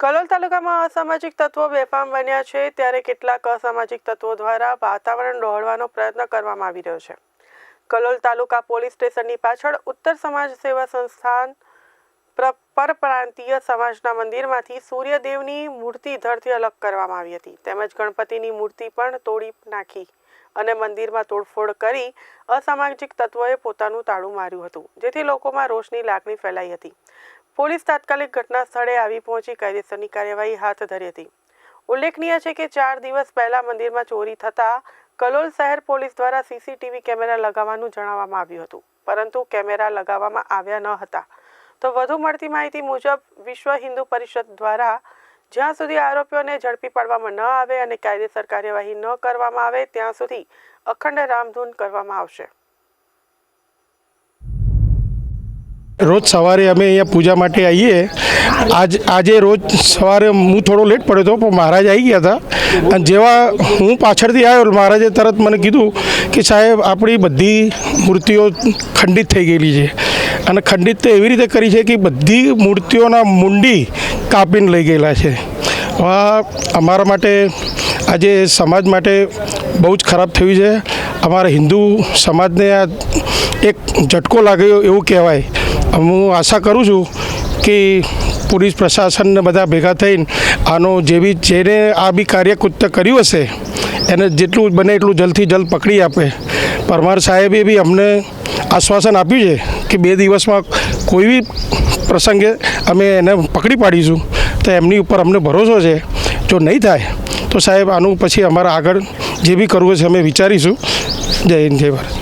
કલોલ તાલુકામાં અસામાજિક તત્વો બેફામ બન્યા છે, ત્યારે કેટલાક અસામાજિક તત્વો દ્વારા વાતાવરણ ડહોળવાનો પ્રયત્ન કરવામાં આવી રહ્યો છે. કલોલ તાલુકા પોલીસ સ્ટેશનની પાછળ ઉત્તર સમાજ સેવા સંસ્થાન પ્ર- પરપ્રાંતીય સમાજના મંદિરમાંથી સૂર્યદેવની મૂર્તિ ધરથી અલગ કરવામાં આવી હતી. તેમજ ગણપતિની મૂર્તિ પણ તોડી નાખી અને મંદિરમાં તોડફોડ કરી અસામાજિક તત્વોએ પોતાનું તાળું માર્યું હતું, જેથી લોકોમાં રોષની લાગણી ફેલાઈ હતી. પોલીસ તાત્કાલિક ઘટના સ્થળે આવી પહોંચી કાયદેસરની કાર્યવાહી હાથ ધરી હતી. ઉલ્લેખનીય છે કે ચાર દિવસ પહેલા મંદિરમાં ચોરી થતાં કલોલ શહેર પોલીસ દ્વારા સીસીટીવી કેમેરા લગાવવાનું જણાવવામાં આવ્યું હતું, પરંતુ કેમેરા લગાવવામાં આવ્યા ન હતા. તો વધુ મળતી માહિતી મુજબ વિશ્વ હિન્દુ પરિષદ દ્વારા જ્યાં સુધી આરોપીઓને ઝડપી પાડવામાં ન આવે અને કાયદેસર કાર્યવાહી ન કરવામાં આવે, ત્યાં સુધી અખંડ રામધૂન કરવામાં આવશે. રોજ સવારે અમે અહીંયા પૂજા માટે આવીએ. આજ, આજે રોજ સવારે હું થોડો લેટ પડ્યો હતો, પણ મહારાજ આવી ગયા હતા. અને જેવા હું પાછળથી આવ્યો, મહારાજે તરત મને કીધું કે સાહેબ, આપણી બધી મૂર્તિઓ ખંડિત થઈ ગયેલી છે. અને ખંડિત તો એવી રીતે કરી છે કે બધી મૂર્તિઓના મુંડી કાપીને લઈ ગયેલા છે. અમારા માટે, આજે સમાજ માટે બહુ જ ખરાબ થયું છે. અમારા હિન્દુ સમાજને આ એક ઝટકો લાગ્યો એવું કહેવાય. હું આશા કરું છું કે પોલીસ પ્રશાસનને બધા ભેગા થઈને આનો જેવી જેને આ બી કાર્યકૃત્ય કર્યું હશે, એને જેટલું બને એટલું જલ્દથી જલ્દ પકડી આપે. પરમાર સાહેબે બી અમને આશ્વાસન આપ્યું છે કે બે દિવસમાં કોઈ બી પ્રસંગે અમે એને પકડી પાડીશું. તો એમની ઉપર અમને ભરોસો છે. જો નહીં થાય, તો સાહેબ આનું પછી અમારા આગળ જે બી કરવું હશે અમે વિચારીશું. જય હિન્દ, જય ભારત.